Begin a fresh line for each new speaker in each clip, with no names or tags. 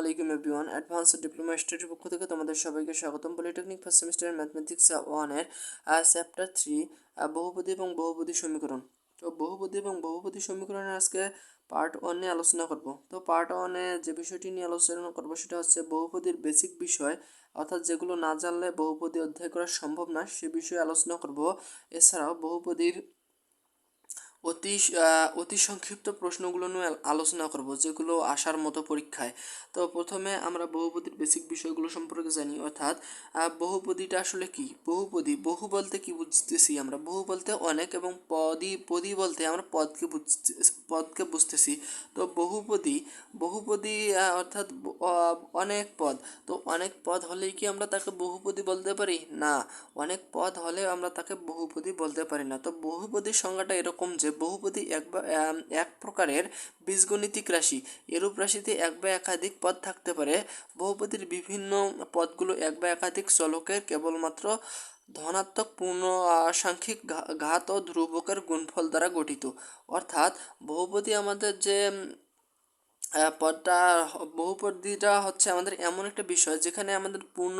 আলাইকুম everyone. Advance diploma স্টাডির পক্ষ থেকে তোমাদের সবাইকে স্বাগতম। পলিটেকনিক ফার্স্ট সেমিস্টার ম্যাথমেটিক্স ওয়ানের চ্যাপ্টার থ্রি বহুপদী এবং বহুপদী সমীকরণ। তো বহুপদী এবং বহুপদী সমীকরণের আজকে পার্ট ওয়ান নিয়ে আলোচনা করব। তো পার্ট ওয়ানে যে বিষয়টি নিয়ে আলোচনা করব সেটা হচ্ছে বহুপদীর বেসিক বিষয়, অর্থাৎ যেগুলো না জানলে বহুপদী অধ্যায় করা সম্ভব না, সে বিষয়ে আলোচনা করব। এছাড়াও বহুপদীর অতি অতি সংক্ষিপ্ত প্রশ্নগুলো নিয়ে আলোচনা করব, যেগুলো আসার মতো পরীক্ষায়। তো প্রথমে আমরা বহুপদীর বেসিক বিষয়গুলো সম্পর্কে জানি, অর্থাৎ বহুপদীটা আসলে কি? বহুপদী, বহু বলতে কি বুঝতেছি আমরা? বহু বলতে অনেক এবং পদী পদী বলতে আমরা পদকে বুঝতে, পদকে বুঝতেছি। তো বহুপদী বহুপদী অর্থাৎ অনেক পদ। তো অনেক পদ হলেই কি আমরা তাকে বহুপদী বলতে পারি? না, অনেক পদ হলে আমরা তাকে বহুপদী বলতে পারি না। তো বহুপদীর সংজ্ঞাটা এরকম যে বহুপদী এক বা এক প্রকারের বীজগণিতিক রাশি, এরূপ রাশিতে এক বা একাধিক পদ থাকতে পারে। বহুপদীর বিভিন্ন পদগুলো এক বা একাধিক চলকের কেবলমাত্র ধনাত্মক, পূর্ণ, সাংখ্যিক ঘাত ও ধ্রুবকের গুণফল দ্বারা গঠিত। অর্থাৎ বহুপদী আমাদের যে পদটা বহুপদীটা হচ্ছে আমাদের এমন একটা বিষয় যেখানে আমাদের পূর্ণ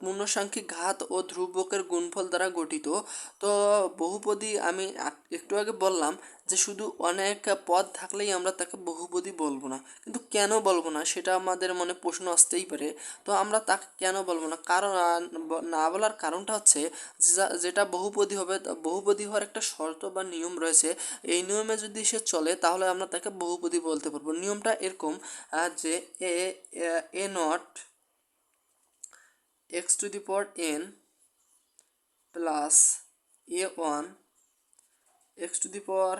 পূর্ণসাংখ্যিক ঘাত ও ধ্রুবকের গুণফল দ্বারা গঠিত। তো বহুপদী আমি একটু আগে বললাম যে শুধু অনেক পদ থাকলেই আমরা তাকে বহুপদী বলব না। কিন্তু কেন বলব না সেটা আমাদের মনে প্রশ্ন আসতেই পারে। তো আমরা তাকে কেন বলব না? কারণ না বলার কারণটা হচ্ছে যেটা বহুপদী হবে বহুপদী হওয়ার একটা শর্ত বা নিয়ম রয়েছে। এই নিয়মে যদি সে চলে, তাহলে আমরা তাকে বহুপদী বলতে পারব। নিয়মটা এরকম যে A A nought X to the power N plus A one X to the power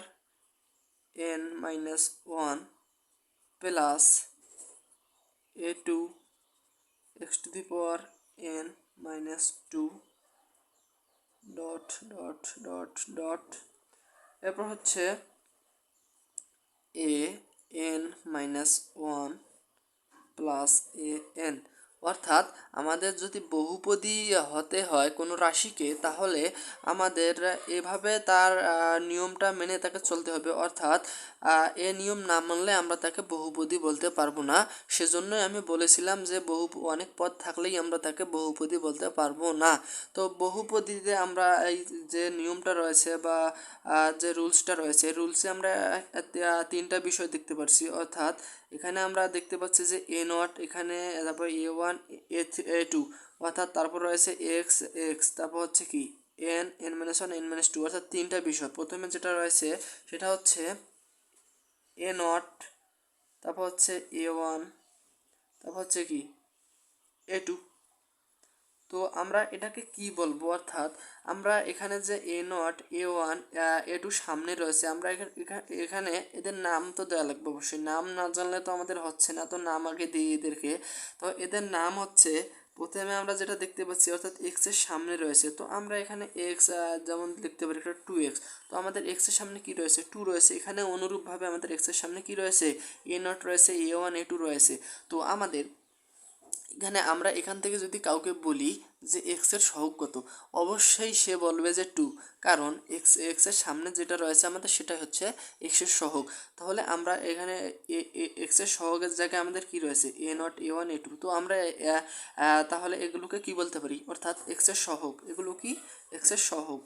N minus one plus A two X to the power N minus two dot dot dot dot এরপর হচ্ছে A N minus one plus A N অর্থাৎ আমাদের যদি বহুপদী হতে হয় কোনো রাশিকে, তাহলে আমাদের এভাবে তার নিয়মটা মেনে তাকে চলতে হবে। অর্থাৎ এ নিয়ম না মানলে আমরা তাকে বহুপদী বলতে পারব না। সেজন্যই আমি বলেছিলাম যে বহু, অনেক পদ থাকলেই আমরা তাকে বহুপদী বলতে পারব না। তো বহুপদীতে আমরা এই যে নিয়মটা রয়েছে বা যে রুলসটা রয়েছে রুলসে আমরা তিনটা বিষয় দেখতে পাচ্ছি অর্থাৎ এখানে আমরা দেখতে পাচ্ছি যে এ নট, এখানে তারপর এ ওয়ান, এ এ টু, অর্থাৎ তারপর রয়েছে এক্স এক্স, তারপর হচ্ছে কি? N N minus one N minus two অর্থাৎ তিনটা বিষয় প্রথমে যেটা রয়েছে সেটা হচ্ছে এ নট, তারপর হচ্ছে এ ওয়ান, তারপর হচ্ছে কি? A two. তো আমরা এটাকে কি বলব? অর্থাৎ আমরা এখানে যে A nought A one A two সামনে রয়েছে, আমরা এখা- এখা- এখানে এদের নাম তো দেওয়া লাগবে অবশ্যই। নাম না জানলে তো আমাদের হচ্ছে না, তো নাম আগে দিই এদেরকে। তো এদের নাম হচ্ছে, প্রথমে আমরা যেটা দেখতে পাচ্ছি, অর্থাৎ এক্সের সামনে রয়েছে। তো আমরা এখানে এক্স যেমন দেখতে পারি একটা টু এক্স তো আমাদের এক্সের সামনে কি রয়েছে? টু রয়েছে। এখানে অনুরূপভাবে আমাদের এক্সের সামনে কি রয়েছে? এ নট রয়েছে এ ওয়ান এ টু রয়েছে। তো আমাদের এখানে আমরা এখান থেকে যদি কাউকে বলি যে এক্সের সহগ কত, অবশ্যই সে বলবে যে টু কারণ এক্স এক্সের সামনে যেটা রয়েছে আমাদের সেটা হচ্ছে এক্সের সহগ। তাহলে আমরা এখানে এক্সের সহগের জায়গায় আমাদের কি রয়েছে? A nought A one A two তো আমরা তাহলে এগুলোকে কি বলতে পারি? অর্থাৎ এক্সের সহগ। এগুলো কি? এক্সের সহগ।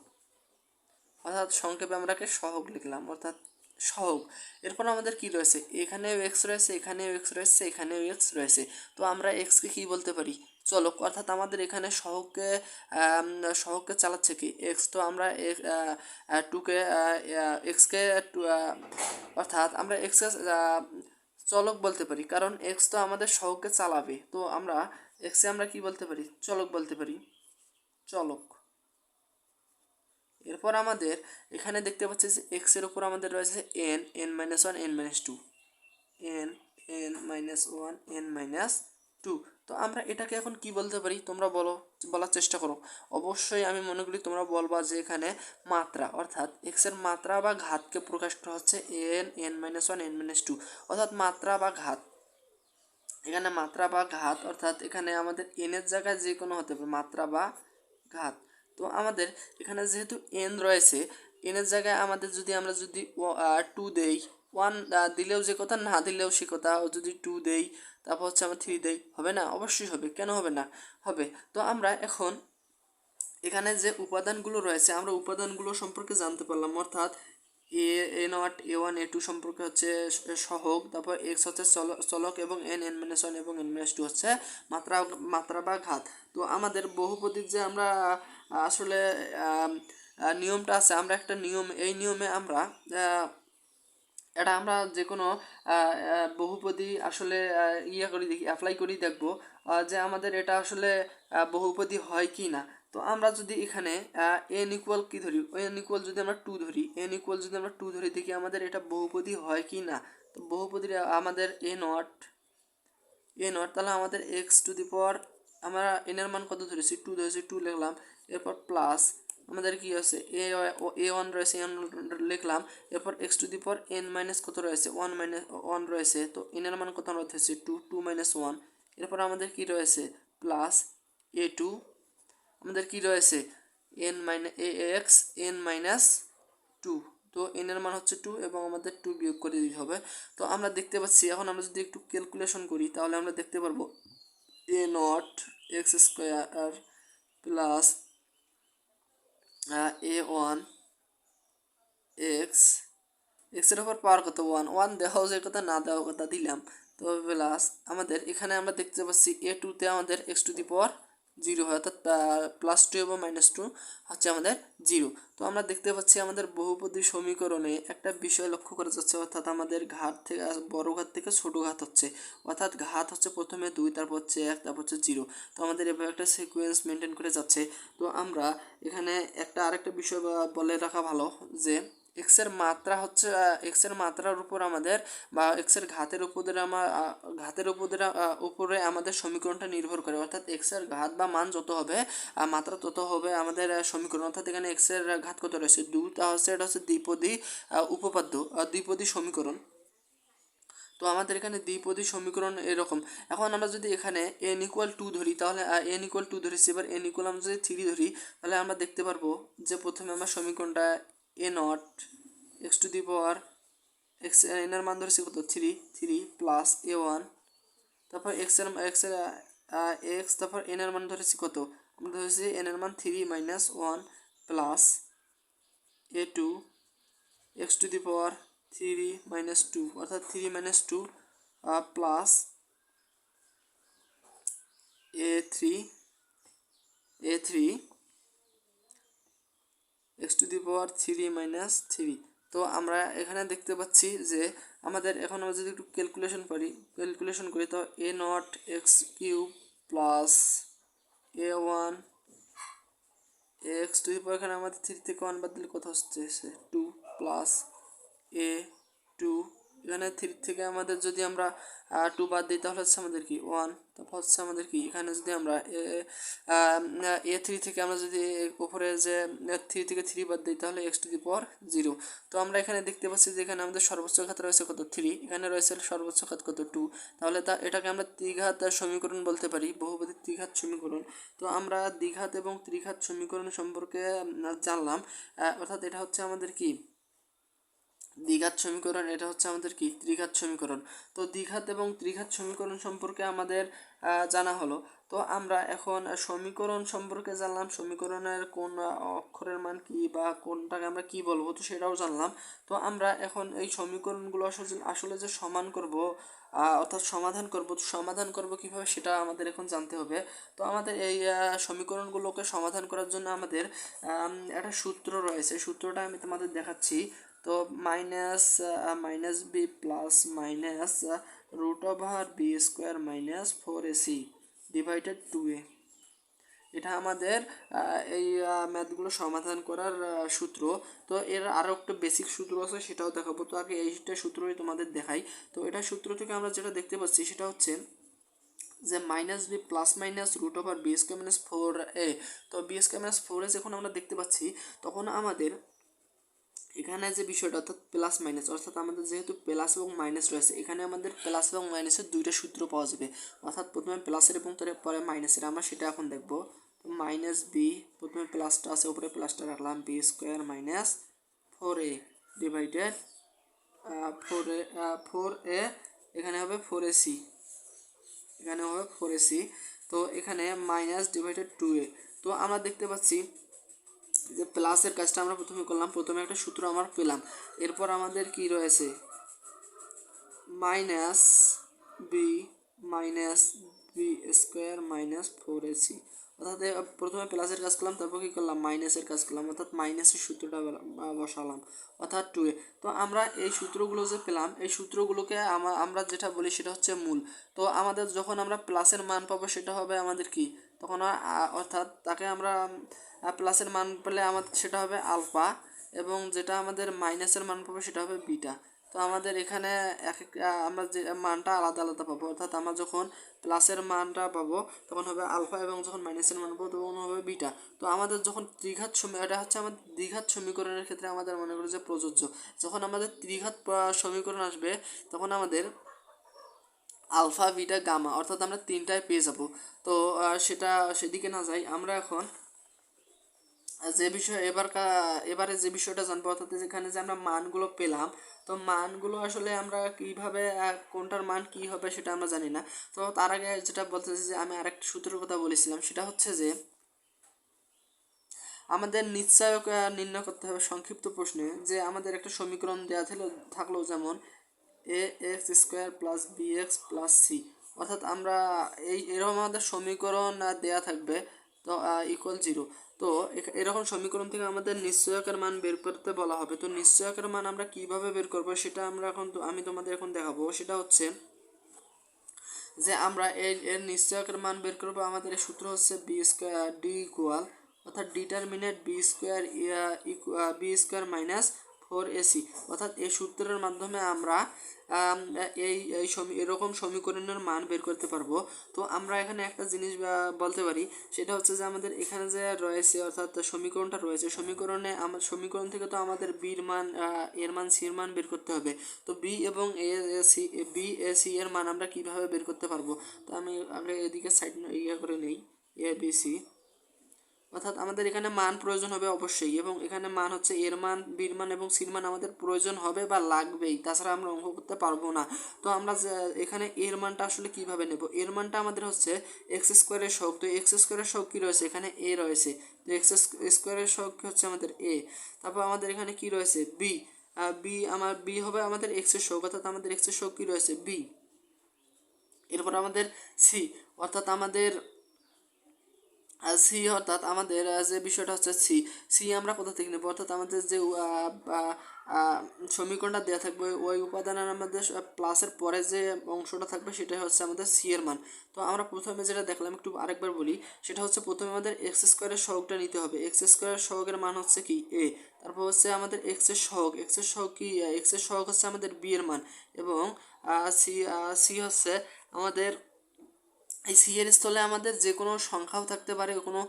অর্থাৎ সংক্ষেপে আমরা সহগ লিখলাম। অর্থাৎ সহগ। এরপর আমাদের কি রয়েছে? এখানেও এক্স রয়েছে এখানেও এক্স রয়েছে এখানেও এক্স রয়েছে। তো আমরা এক্সকে কি বলতে পারি? চলক অর্থাৎ আমাদের এখানে সহগকে আম, সহগকে চালাচ্ছে কি? এক্স তো আমরা টুকে এক্সকে অর্থাৎ আমরা এক্সকে চলক বলতে পারি। কারণ এক্স তো আমাদের সহগকে চালাবে। তো আমরা এক্সে আমরা কি বলতে পারি? চলক বলতে পারি। চলক। এরপর আমাদের এখানে দেখতে পাচ্ছি যে এক্সের উপর আমাদের রয়েছে n n minus one n minus two n n minus one n minus two তো আমরা এটাকে এখন কি বলতে পারি? তোমরা বলো, বলার চেষ্টা করো। অবশ্যই আমি মনে করি তোমরা বলবা যে এখানে মাত্রা, অর্থাৎ এক্সের মাত্রা বা ঘাতকে প্রকাশ করা হচ্ছে n n minus one n minus two অর্থাৎ মাত্রা বা ঘাত। এখানে মাত্রা বা ঘাত, অর্থাৎ এখানে আমাদের এনের জায়গায় যে কোনো হতে পারে, মাত্রা বা ঘাত। তো আমাদের এখানে যেহেতু এন রয়েছে এনের জায়গায় আমাদের যদি আমরা যদি টু দেই ওয়ান দিলেও যে কথা, না দিলেও সে কথা যদি টু দেই, তারপর হচ্ছে আমরা থ্রি দেই, হবে না? অবশ্যই হবে। কেন হবে না? হবে। তো আমরা এখন এখানে যে উপাদানগুলো রয়েছে, আমরা উপাদানগুলো সম্পর্কে জানতে পারলাম। অর্থাৎ a a naught a one a two সম্পর্কে হচ্ছে সহগ, তারপর এক্স হচ্ছে চল- চলক এবং এন এন মাইনাস ওয়ান এবং এন মাইনাস টু হচ্ছে মাত্রা মাত্রা বা ঘাত। তো আমাদের বহুপদীর যে আমরা আসলে নিয়মটা আছে। আমরা একটা নিয়ম, এই নিয়মে আমরা এটা আমরা যে কোনো বহুপদী আসলে ইয়ে করি দেখি অ্যাপ্লাই করি দেখব যে আমাদের এটা আসলে বহুপদী হয় কি না। তো আমরা যদি এখানে এন ইকুয়াল কি ধরি? এন ইকুয়াল যদি আমরা টু ধরি এন ইকুয়াল যদি আমরা টু ধরি, দেখি আমাদের এটা বহুপদী হয় কি না? তো বহুপদী আমাদের এ নট এ নট তাহলে আমাদের এক্স টু দি পাওয়ার আমরা এনের মান কত ধরেছি? টু ধরেছি টু লিখলাম। এরপর প্লাস আমাদের কি আছে? এ এ ওয়ান রয়েছে এন লিখলাম। এরপর x to the power n minus কত রয়েছে? ওয়ান মাইনাস ওয়ান রয়েছে। তো এনের মান কত ধরেছি? টু টু মাইনাস ওয়ান এরপর আমাদের কি রয়েছে? প্লাস এ টু আমাদের কি রয়েছে? N minus a x n minus two তো এন এর মান হচ্ছে টু এবং আমাদের টু বিয়োগ করে দিতে হবে। তো আমরা দেখতে পাচ্ছি, এখন আমরা যদি একটু ক্যালকুলেশন করি, তাহলে আমরা দেখতে পারব a naught x square plus a one, x, এক্সের ওপর পাওয়ার কত? ওয়ান। ওয়ান দেওয়া যে কথা, না দেওয়া কথা, দিলাম। তো প্লাস আমাদের এখানে আমরা দেখতে পাচ্ছি এ টুতে আমাদের x to the power zero হয়, অর্থাৎ প্লাস টু এবং মাইনাস টু হচ্ছে আমাদের জিরো। তো আমরা দেখতে পাচ্ছি আমাদের বহুপদী সমীকরণে একটা বিষয় লক্ষ্য করা যাচ্ছে, অর্থাৎ আমাদের ঘাত থেকে, বড় ঘাত থেকে ছোট ঘাত হচ্ছে। অর্থাৎ ঘাত হচ্ছে প্রথমে দুই, তারপর হচ্ছে এক, তারপর হচ্ছে জিরো। তো আমাদের এভাবে একটা সিকোয়েন্স মেনটেন করে যাচ্ছে। তো আমরা এখানে একটা আরেকটা বিষয় বলে রাখা ভালো যে এক্সের মাত্রা হচ্ছে এক্সের মাত্রার উপর আমাদের বা এক্সের ঘাতের উপরে আমার ঘাতের উপরে উপরে আমাদের সমীকরণটা নির্ভর করে। অর্থাৎ এক্সের ঘাত বা মান যত হবে মাত্রা তত হবে আমাদের সমীকরণ। অর্থাৎ এখানে এক্সের ঘাত কত রয়েছে? তা হচ্ছে এটা হচ্ছে দ্বিপদী উপপাদ্য দ্বিপদী সমীকরণ। তো আমাদের এখানে দ্বিপদী সমীকরণ এরকম। এখন আমরা যদি এখানে এন ইকুয়াল টু ধরি, তাহলে এন ইকুয়াল টু ধরেছি। এবার এন ইকুয়াল আমরা যদি থ্রি ধরি, তাহলে আমরা দেখতে পারব যে প্রথমে আমরা সমীকরণটা a naught x to the power x এনের মান ধরেছি কত three three plus a one তারপর এক্সের এক্সের এক্স তারপর এন এর মান ধরেছি কত আমরা ধরেছি এন এর মান three minus one plus a two x to the power three minus two অর্থাৎ three minus two plus a three a three x to the power three minus three তো আমরা এখানে দেখতে পাচ্ছি যে আমাদের এখন আমরা যদি একটু ক্যালকুলেশন করি ক্যালকুলেশন করি, তো a naught x cube plus a one x two power এখানে আমাদের থ্রি থেকে ওয়ান বাদ দিলে কত হচ্ছে? টু প্লাস এ টু এখানে থ্রি থেকে আমাদের যদি আমরা টু বাদ দিই, তাহলে হচ্ছে আমাদের কি? ওয়ান তারপর হচ্ছে আমাদের কি? এখানে যদি আমরা, এ থ্রি থেকে আমরা যদি উপরে যে থ্রি থেকে থ্রি বাদ দিই, তাহলে x to the power zero তো আমরা এখানে দেখতে পাচ্ছি যে এখানে আমাদের সর্বোচ্চ ঘাত রয়েছে কত? থ্রি এখানে রয়েছে সর্বোচ্চ ঘাত কত? টু তাহলে তা, এটাকে আমরা ত্রিঘাত সমীকরণ বলতে পারি, বহুপদী ত্রিঘাত সমীকরণ। তো আমরা দ্বিঘাত এবং ত্রিঘাত সমীকরণ সম্পর্কে জানলাম অর্থাৎ এটা হচ্ছে আমাদের কি? দ্বিঘাত সমীকরণ, এটা হচ্ছে আমাদের কি? ত্রিঘাত সমীকরণ। তো দ্বিঘাত এবং ত্রিঘাত সমীকরণ সম্পর্কে আমাদের জানা হলো। তো আমরা এখন সমীকরণ সম্পর্কে জানলাম, সমীকরণের কোন অক্ষরের মান কি বা কোনটাকে আমরা কি বলব, তো সেটাও জানলাম। তো আমরা এখন এই সমীকরণগুলো আসলে আসলে যে সমান করব অর্থাৎ সমাধান করব সমাধান করব কীভাবে সেটা আমাদের এখন জানতে হবে। তো আমাদের এই সমীকরণগুলোকে সমাধান করার জন্য আমাদের একটা সূত্র রয়েছে। সূত্রটা আমি তোমাদের দেখাচ্ছি। তো minus minus b plus minus root over b square minus four a c divided two a এটা আমাদের এই ম্যাথগুলো সমাধান করার সূত্র। তো এর আরও একটা বেসিক সূত্র আছে, সেটাও দেখাবো। তো আগে এইটা সূত্রই তোমাদের দেখাই। তো এটা সূত্র থেকে আমরা যেটা দেখতে পাচ্ছি, সেটা হচ্ছে যে minus b plus minus root over b square minus four a তো b square minus four a যখন আমরা দেখতে পাচ্ছি, তখন আমাদের এখানে যে বিষয়টা, অর্থাৎ প্লাস মাইনাস অর্থাৎ আমাদের যেহেতু প্লাস এবং মাইনাস রয়েছে, এখানে আমাদের প্লাস এবং মাইনাসের দুইটা সূত্র পাওয়া যাবে। অর্থাৎ প্রথমে প্লাসের এবং পরে মাইনাসের আমরা সেটা এখন দেখব। তো মাইনাস বি প্রথমে প্লাসটা আছে, উপরে প্লাসটা রাখলাম b square minus four a divided four a four a এখানে হবে ফোর এ সি এখানে হবে ফোর এ সি তো এখানে মাইনাস ডিভাইডেড টু এ তো আমরা দেখতে পাচ্ছি যে প্লাসের কাজটা আমরা প্রথমে করলাম, প্রথমে একটা সূত্র আমরা পেলাম। এরপর আমাদের কি রয়েছে? Minus b minus b square minus four ac অর্থাৎ প্রথমে প্লাসের কাজ করলাম, তারপর কী করলাম? মাইনাসের কাজ করলাম। অর্থাৎ, মাইনাসের সূত্রটা বসালাম। অর্থাৎ টু এ তো আমরা এই সূত্রগুলো যে পেলাম, এই সূত্রগুলোকে আমরা যেটা বলি সেটা হচ্ছে মূল। তো আমাদের যখন আমরা প্লাসের মান পাবো, সেটা হবে আমাদের কি? তখন অর্থাৎ তাকে আমরা প্লাসের মান পেলে আমাদের সেটা হবে আলফা এবং যেটা আমাদের মাইনাসের মান পাবো সেটা হবে বিটা তো আমাদের এখানে এক এক আমরা যে মানটা আলাদা আলাদা পাবো। অর্থাৎ আমরা যখন প্লাসের মানটা পাবো, তখন হবে আলফা এবং যখন মাইনাসের মান পাবো, তখন হবে বিটা তো আমাদের যখন ত্রিঘাত সমী, এটা হচ্ছে আমাদের দ্বিঘাত সমীকরণের ক্ষেত্রে আমাদের মনে করি যে প্রযোজ্য। যখন আমাদের ত্রিঘাত সমীকরণ আসবে, তখন আমাদের আলফা, বিটা, গামা, অর্থাৎ আমরা তিনটায় পেয়ে যাব। তো সেটা সেদিকে না যাই, আমরা এখন যে বিষয়, এবার এবারে যে বিষয়টা জানব, অর্থাৎ যেখানে যে আমরা মানগুলো পেলাম, তো মানগুলো আসলে আমরা কীভাবে কোনটার মান কি হবে সেটা আমরা জানি না। তো তার আগে যেটা বলতেছি যে আমি আরেকটা সূত্রের কথা বলেছিলাম, সেটা হচ্ছে যে আমাদের নিশ্চয়ক নির্ণয় করতে হবে সংক্ষিপ্ত প্রশ্নে, যে আমাদের একটা সমীকরণ দেওয়া থাকল যেমন a x square plus b x plus c. অর্থাৎ আমরা এই, এরকম আমাদের সমীকরণ দেয়া থাকবে, তো ইকুয়াল জিরো তো এরকম সমীকরণ থেকে আমাদের নিশ্চয়কের মান বের করতে বলা হবে। তো, নিশ্চয়কের মান আমরা কীভাবে বের করব সেটা আমরা এখন আমি তোমাদের এখন দেখাবো। সেটা হচ্ছে যে আমরা এর এর নিশ্চয়কের মান বের করব, আমাদের সূত্র হচ্ছে বি স্কোয়ার ডি ইকুয়াল, অর্থাৎ determinant b square b square minus four ac অর্থাৎ এই সূত্রের মাধ্যমে আমরা আম, এই এই সমী এরকম সমীকরণের মান বের করতে পারব। তো আমরা এখানে একটা জিনিস বলতে পারি সেটা হচ্ছে যে আমাদের এখানে যে রয়েছে অর্থাৎ সমীকরণটা রয়েছে সমীকরণে আমার সমীকরণ থেকে তো আমাদের বির মান এর মান সির মান বের করতে হবে। তো বি এবং a c b a c এর মান আমরা কীভাবে বের করতে পারব? তো আমি আগে এদিকে সাইড ইয়ে করে নেই এ বি সি অর্থাৎ আমাদের এখানে মান প্রয়োজন হবে অবশ্যই এবং এখানে মান হচ্ছে এর মান, বীর মান এবং সির মান আমাদের প্রয়োজন হবে বা লাগবেই। তাছাড়া আমরা অঙ্ক করতে পারব না। তো আমরা এখানে এর মানটা আসলে কীভাবে নেব? এর মানটা আমাদের হচ্ছে এক্স স্কোয়ারের শখ তো এক্স স্কোয়ারের শখ কী রয়েছে? এখানে এ রয়েছে। তো এক্স স্কোয়ারের শখ হচ্ছে আমাদের এ। তারপর আমাদের এখানে কি রয়েছে? বি। বি আমার, বি হবে আমাদের এক্সের শখ অর্থাৎ আমাদের এক্সের শখ কী রয়েছে? বি। এরপর আমাদের সি। অর্থাৎ আমাদের সি অর্থাৎ আমাদের যে বিষয়টা হচ্ছে সি সি আমরা কোথা থেকে নেব? অর্থাৎ আমাদের যে সমীকরণটা দেওয়া থাকবে, ওই উপাদানের আমাদের প্লাসের পরে যে অংশটা থাকবে সেটা হচ্ছে আমাদের সি এর মান। তো আমরা প্রথমে যেটা দেখলাম, একটু আরেকবার বলি, সেটা হচ্ছে প্রথমে আমাদের এক্স স্কোয়ারের সহগটা নিতে হবে। এক্স স্কোয়ারের সহগের মান হচ্ছে কি? এ তারপর হচ্ছে আমাদের এক্সের সহগ। এক্সের সহগ কি? এক্সের সহগ হচ্ছে আমাদের বি এর মান। এবং সি সি হচ্ছে আমাদের এই সি এর স্থলে আমাদের যে কোনো সংখ্যাও থাকতে পারে, কোনো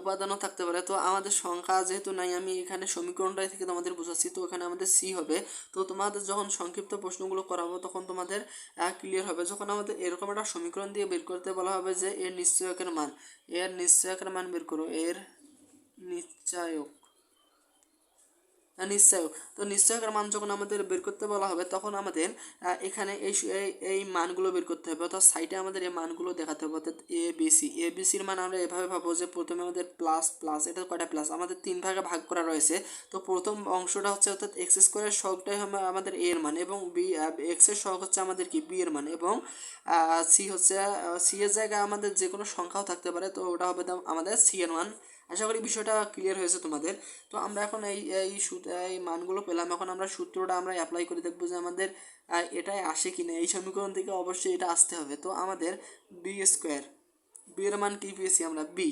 উপাদানও থাকতে পারে। তো আমাদের সংখ্যা যেহেতু নাই, আমি এখানে সমীকরণটাই থেকে তোমাদের বোঝাচ্ছি। তো এখানে আমাদের সি হবে। তো তোমাদের যখন সংক্ষিপ্ত প্রশ্নগুলো করাবো, তখন তোমাদের ক্লিয়ার হবে। যখন আমাদের এরকম একটা সমীকরণ দিয়ে বের করতে বলা হবে যে এর নিশ্চয়কের মান, এর নিশ্চয়কের মান বের করো, এর নিশ্চয়ক। আহ, নিশ্চয়ক তো নিশ্চয়কের মান যখন আমাদের বের করতে বলা হবে তখন আমাদের এখানে এই এই মানগুলো বের করতে হবে। অর্থাৎ সাইডে আমাদের এই মানগুলো দেখাতে হবে অর্থাৎ a b c a b সির মান আমরা এভাবে ভাবো যে প্রথমে আমাদের প্লাস প্লাস এটা কয়টা প্লাস আমাদের তিন ভাগে ভাগ করা রয়েছে। তো প্রথম অংশটা হচ্ছে অর্থাৎ এক্স স্কোয়ারের শখটাই আমাদের এ এর মান এবং বি এক্স শখ হচ্ছে আমাদের কি? বি এর মান এবং সি হচ্ছে সি এর জায়গায় আমাদের যে কোনো সংখ্যাও থাকতে পারে তো ওটা হবে আমাদের সি এর মান। আশা করি বিষয়টা ক্লিয়ার হয়েছে তোমাদের। তো আমরা এখন এই এই এই মানগুলো পেলাম। এখন আমরা সূত্রটা আমরা অ্যাপ্লাই করে দেখব যে আমাদের এটাই আসে কি না এই সমীকরণ থেকে অবশ্যই এটা আসতে হবে। তো আমাদের বি স্কোয়ার বি এর মান কি পেয়েছি আমরা? B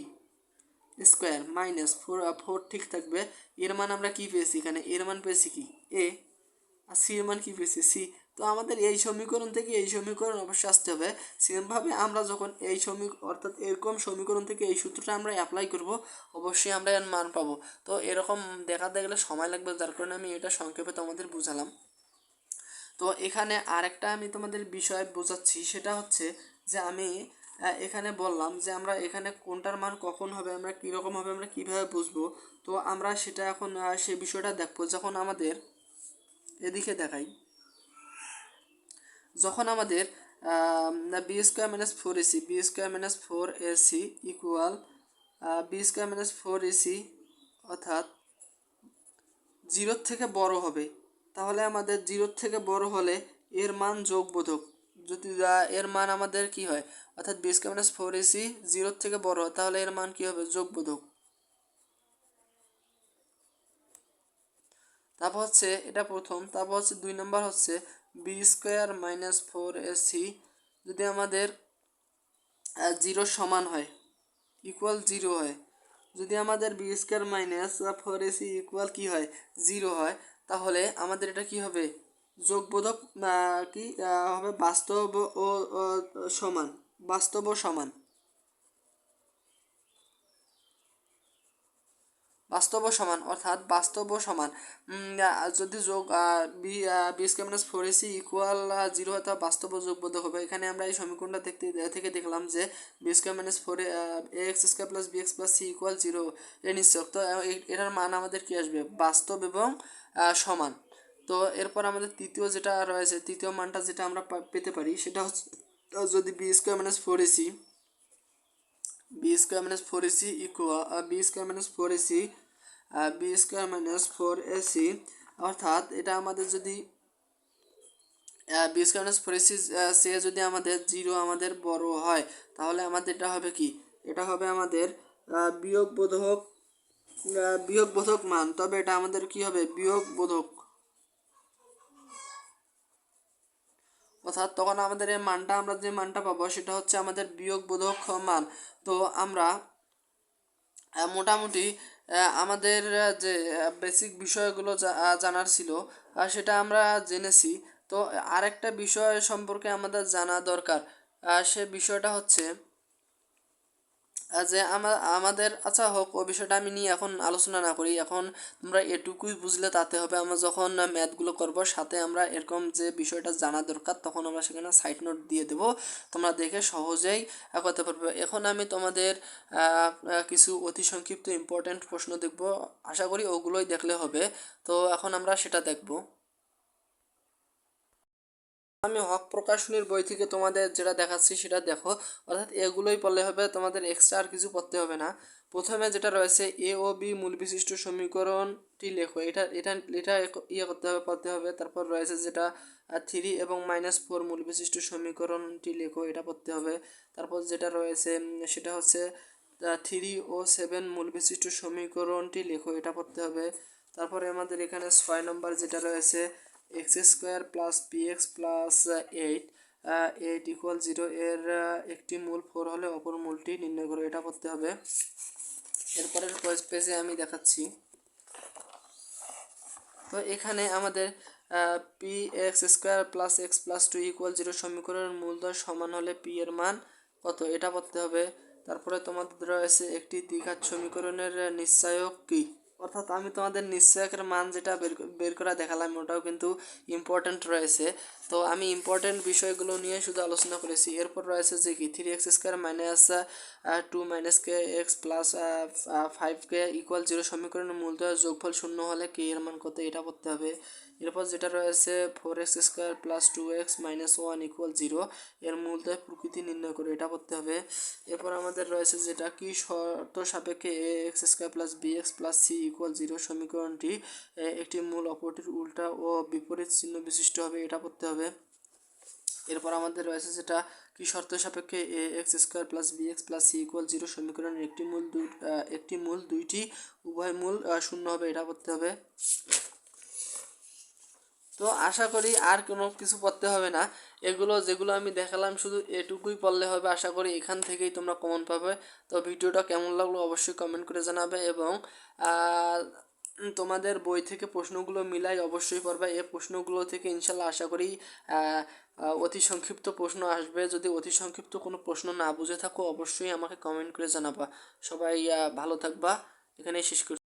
square minus four four ঠিক থাকবে। এর মান আমরা কি পেয়েছি এখানে? এর মান পেয়েছি কি? এ আর সি এর মান কি পেয়েছি? সি তো আমাদের এই সমীকরণ থেকে এই সমীকরণ অবশ্যই আসতে হবে। সেমভাবে আমরা যখন এই সমী অর্থাৎ এরকম সমীকরণ থেকে এই সূত্রটা আমরা অ্যাপ্লাই করব, অবশ্যই আমরা এর মান পাবো। তো এরকম দেখাতে গেলে সময় লাগবে, যার কারণে আমি এটা সংক্ষেপে তোমাদের বুঝালাম। তো এখানে আরেকটা আমি তোমাদের বিষয় বোঝাচ্ছি, সেটা হচ্ছে যে আমি এখানে বললাম যে আমরা এখানে কোনটার মান কখন হবে, আমরা কীরকম হবে, আমরা কীভাবে বুঝব। তো আমরা সেটা এখন সে বিষয়টা দেখব, যখন আমাদের এদিকে দেখাই। যখন আমাদের b square minus four ac, b square minus four ac equal b square minus four ac অর্থাৎ জিরোর থেকে বড় হবে। তাহলে আমাদের জিরোর থেকে বড় হলে এর মান যোগবোধক। যদি এর মান আমাদের কি হয়? অর্থাৎ b square minus four ac জিরোর থেকে বড়, তাহলে এর মান কি হবে? যোগবোধক। তারপর হচ্ছে, এটা প্রথম। তারপর হচ্ছে দুই নম্বর হচ্ছে b square minus four ac যদি আমাদের জিরো সমান হয় ইকুয়াল জিরো হয়, যদি আমাদের b square minus four ac equal কী হয়, জিরো হয়, তাহলে আমাদের এটা কি হবে? যোগবোধক কি হবে বাস্তব ও, সমান, বাস্তব ও সমান। বাস্তব সমান, অর্থাৎ বাস্তব সমান। যদি যোগ b square minus four ac equal zero হয় তা বাস্তব ও যোগবোধক হবে। এখানে আমরা এই সমীকরণটা দেখতে থেকে দেখলাম যে b square minus four a x square plus b x plus c equal zero এ নিশ্চয় তো এটার মান আমাদের কী আসবে? বাস্তব এবং সমান। তো, এরপর আমাদের তৃতীয় যেটা রয়েছে, তৃতীয় মানটা যেটা আমরা পেতে পারি, সেটা হচ্ছে যদি b square minus four ac b square minus four ac equal b square minus four ac b square minus four ac অর্থাৎ এটা আমাদের যদি b square minus four ac সে যদি আমাদের জিরো আমাদের বড় হয়, তাহলে আমাদের এটা হবে কি? এটা হবে আমাদের বিয়োগ বোধক বিয়োগ বোধক মান। তবে এটা আমাদের কি হবে? বিয়োগ বোধক। অর্থাৎ তখন আমাদের এই মানটা, আমরা যে মানটা পাবো, সেটা হচ্ছে আমাদের বিয়োগ বোধক মান। তো আমরা মোটামুটি আমাদের যে বেসিক বিষয়গুলো জানার ছিল সেটা আমরা জেনেছি। তো আরেকটা বিষয় সম্পর্কে আমাদের জানা দরকার। সে বিষয়টা হচ্ছে যে আমা- আমাদের আচ্ছা হোক, ও বিষয়টা আমি নিয়ে এখন আলোচনা না করি। এখন তোমরা এটুকুই বুঝলে তাতে হবে। আমরা যখন ম্যাথগুলো করব, সাথে আমরা এরকম যে বিষয়টা জানা দরকার, তখন আমরা সেখানে সাইড নোট দিয়ে দেব। তোমরা দেখে সহজেই করতে পারবে এখন আমি তোমাদের কিছু অতি সংক্ষিপ্ত ইম্পর্ট্যান্ট প্রশ্ন দেখব। আশা করি ওগুলোই দেখলে হবে। তো এখন আমরা সেটা দেখব। আমি হক প্রকাশনীর বই থেকে তোমাদের যেটা দেখাচ্ছি সেটা দেখো। অর্থাৎ এগুলোই পড়লে হবে, তোমাদের এক্সট্রা আর কিছু পড়তে হবে না। প্রথমে যেটা রয়েছে এ ও বি মূল বিশিষ্ট সমীকরণটি লেখো। এটা এটা এটা ইয়ে করতে হবে, পড়তে হবে। তারপর রয়েছে যেটা থ্রি এবং মাইনাস ফোর মূল বিশিষ্ট সমীকরণটি লেখো, এটা পড়তে হবে। তারপর যেটা রয়েছে সেটা হচ্ছে থ্রি ও সেভেন মূল বিশিষ্ট সমীকরণটি লেখো, এটা পড়তে হবে। তারপরে আমাদের এখানে ছয় নম্বর যেটা রয়েছে x square plus p x plus eight eight equal zero এর একটি মূল ফোর হলে অপর মূলটি নির্ণয় করো, এটা করতে হবে। এরপরের পেজে আমি দেখাচ্ছি। তো এখানে আমাদের p x square plus x plus two equal zero সমীকরণের মূলধন সমান হলে পি এর মান কত, এটা করতে হবে। তারপরে তোমাদের রয়েছে একটি দ্বিঘাত সমীকরণের নিশ্চয়ক কি? অর্থাৎ আমি তোমাদের নিশ্চয়কের মান যেটা বের বের করে দেখালাম, ওটাও কিন্তু ইম্পর্ট্যান্ট রয়েছে। তো আমি ইম্পর্ট্যান্ট বিষয়গুলো নিয়ে শুধু আলোচনা করেছি। এরপর রয়েছে যে কি? Three x square minus two minus k x plus five k equal zero সমীকরণের মূলত যোগফল শূন্য হলে কে এর মান কত? এটা করতে হবে। এরপর যেটা রয়েছে four x square plus two x minus one equal zero এর মূলত প্রকৃতি নির্ণয় করে এটা করতে হবে। এরপর আমাদের রয়েছে যেটা কি, শর্ত সাপেক্ষে a x square plus b x plus c equal zero সমীকরণটি একটি মূল অপরটির উল্টা ও বিপরীত চিহ্ন বিশিষ্ট হবে, এটা করতে হবে। এরপর আমাদের রয়েছে যেটা কি, শর্ত সাপেক্ষে a x square plus b x plus c equal zero সমীকরণের একটি মূল দুই একটি মূল দুইটি উভয় মূল শূন্য হবে, এটা করতে হবে। তো আশা করি আর কোনো কিছু পড়তে হবে না। এগুলো যেগুলো আমি দেখালাম শুধু এটুকুই পড়লে হবে। আশা করি এখান থেকেই তোমরা কমন পাবে। তো ভিডিওটা কেমন লাগল অবশ্যই কমেন্ট করে জানাবে এবং তোমাদের বই থেকে প্রশ্নগুলো মিলাই অবশ্যই পড়বে। এই প্রশ্নগুলো থেকে ইনশাল্লাহ আশা করি অতি সংক্ষিপ্ত প্রশ্ন আসবে। যদি অতি সংক্ষিপ্ত কোনো প্রশ্ন না বুঝে থাকো, অবশ্যই আমাকে কমেন্ট করে জানাবা। সবাই ভালো থাকবা। এখানেই শেষ করছি